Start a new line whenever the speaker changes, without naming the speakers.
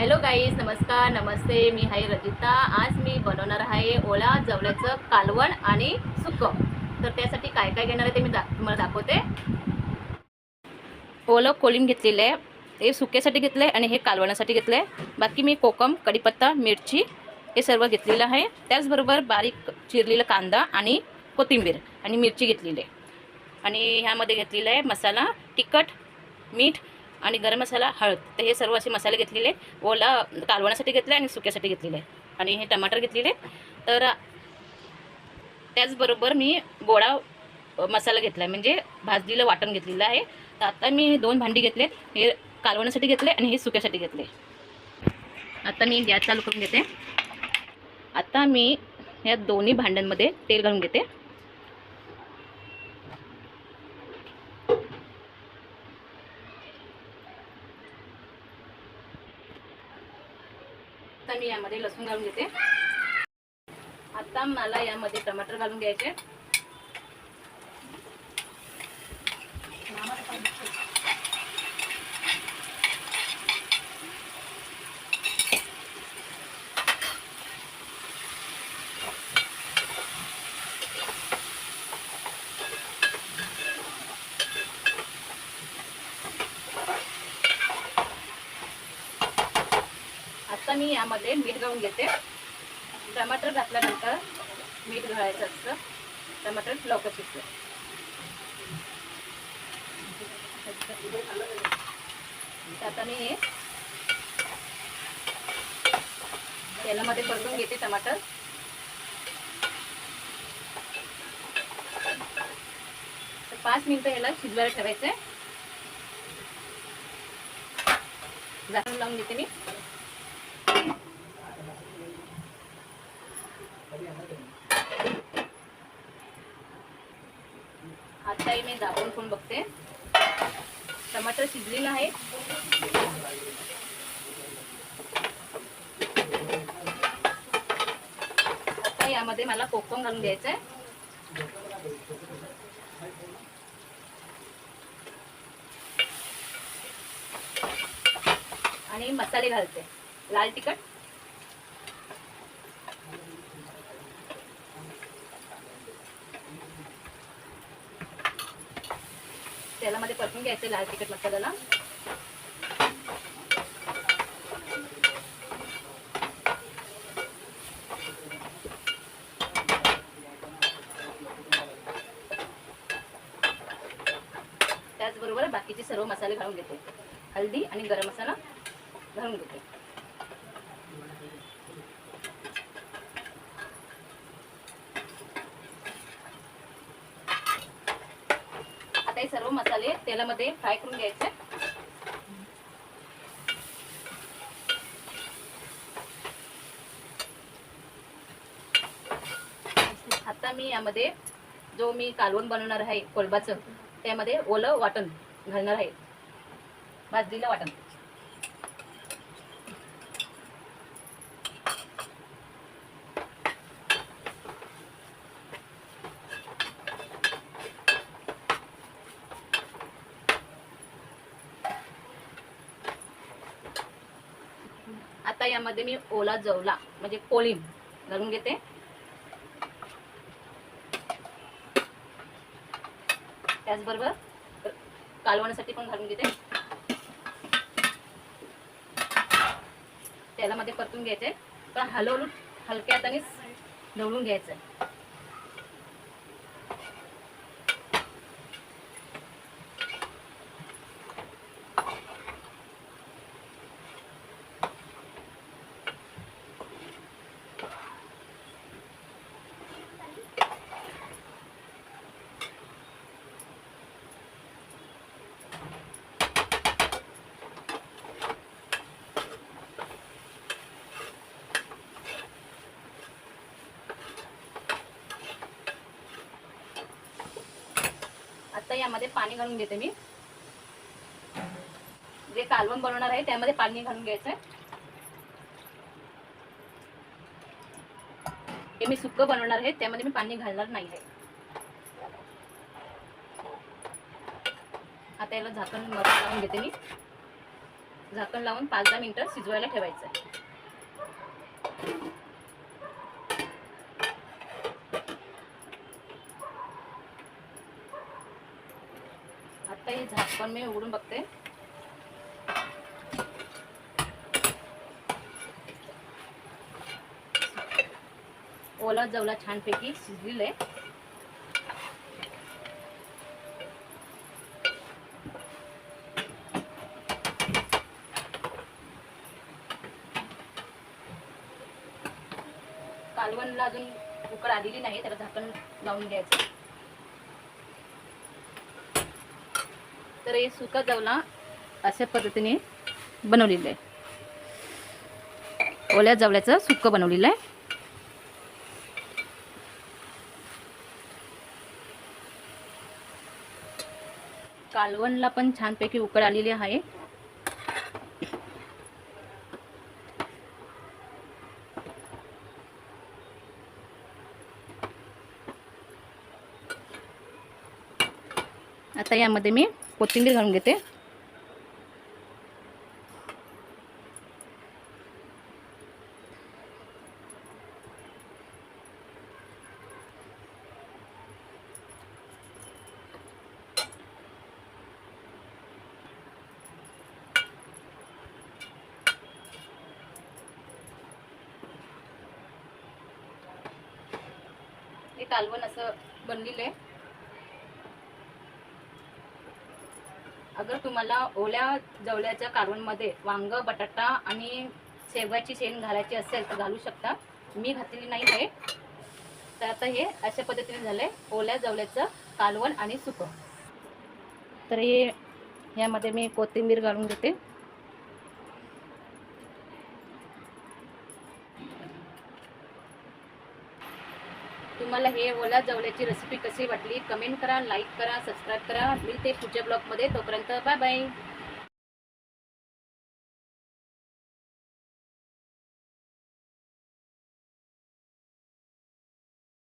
Hello guys नमस्कार. नमस्ते. मी आहे रजिता. आज मी बनवणार आहे ओला जवळ्याचं कालवण आणि सुकं तर त्यासाठी काय काय घेणार आहे ते मी दा तुम्हाला दाखवते. ओलं कोलिंब घेतलेलं आहे. हे सुक्यासाठी घेतलं आहे आणि हे कालवणासाठी घेतलं आहे बाकी मी कोकम कढीपत्ता मिरची हे सर्व घेतलेलं आहे. त्याचबरोबर बारीक चिरलेला कांदा आणि कोथिंबीर आणि मिरची घेतलेली आहे. आणि ह्यामध्ये घेतलेलं आहे मसाला तिखट मीठ आणि गरम मसाला हळद. तर हे सर्व असे मसाले घेतलेले ओला कालवण्यासाठी घेतले आणि सुक्यासाठी घेतलेले आहे आणि हे टमाटर घेतलेले तर त्याचबरोबर मी गोडा मसाला घेतला आहे म्हणजे भाजलेलं वाटण घेतलेलं आहे. तर आता मी हे दोन भांडी घेतले हे कालवण्यासाठी घेतले आणि हे सुक्यासाठी घेतले आता मी गॅस चालू करून घेते. आता मी या दोन्ही भांड्यांमध्ये तेल घालून घेते. आता मी यामध्ये लसूण घालून घेते. आता मला यामध्ये टमाटर घालून घ्यायचे. मी यामध्ये मीठ घालून घेते. टमाटर घातल्यानंतर मीठ घालायचं असतं. टमाटर लवकर शिजतं. आता मी हे तेलामध्ये परतून घेते टमाटर. तर पाच मिनिटं ह्याला शिजवायला ठेवायचं आहे जाणून लावून घेते मी. आताही मी दाबून पण बघते. टमाटर शिजलेलं आहे आता यामध्ये मला कोकम घालून द्यायचं आहे आणि मसाले घालते. लाल तिखट. तेलामध्ये परतून घ्यायचं लाल तिखट मसाल्याला. त्याचबरोबर बाकीचे सर्व मसाले घालून घेते. हल्दी आणि गरम मसाला घालून घेते. आता हे सर्व मसाले तेलामध्ये फ्राय करून घ्यायचे. आता मी यामध्ये जो मी कालवण बनवणार आहे कोलबाचं त्यामध्ये ओलं वाटण घालणार आहे. भाजीला वाटण. आता यामध्ये मी ओला जवला म्हणजे कोळीम घालून घेते. त्याचबरोबर कालवण्यासाठी पण घालून घेते. तेलामध्ये परतून घ्यायचे. पण हलवून हलक्या हाताने ढवळून घ्यायचं आता यामध्ये पाणी घालून घेते मी. जे कालवण बनवणार आहे त्यामध्ये पाणी घालून घ्यायचंय. हे मी सुकं बनवणार आहे त्यामध्ये मी पाणी घालणार नाही आहे आता याला झाकण मस्त लावून घेते मी. झाकण लावून पाच दहा मिनिटं शिजवायला ठेवायचं आहे आता हे झाकण मी उघडून बघते. ओला जवला छानपैकी शिजलेलं आहे. कालवणला अजून उकड आलेली नाही त्याला झाकण लावून घ्यायचं. तर हे सुका जवला अशा पद्धतीने बनवलेलं आहे. ओल्या जवल्याचं सुक्क बनवलेलं आहे. कालवणला पण छानपैकी उकड आलेली आहे. आता यामध्ये मी कोथिंबीर घालून घेते. हे कालवण असं बनलेलं आहे. अगर तुम्हाला ओल्या जवळ्याच्या कालवणमध्ये वांग बटाटा आणि शेवगाची शेण घालायची असेल तर घालू शकता. मी घातलेली नाही आहे. तर आता हे अशा पद्धतीने झालं आहे ओल्या जवळ्याचं कालवण आणि सुकं. तर हे ह्यामध्ये मी कोथिंबीर घालून घेते. तुम्हाला हे ओला जवल्याची रेसिपी कशी वाटली? कमेंट करा लाईक करा सबस्क्राईब करा. मिळते पुढच्या ब्लॉगमध्ये तोपर्यंत बाय बाय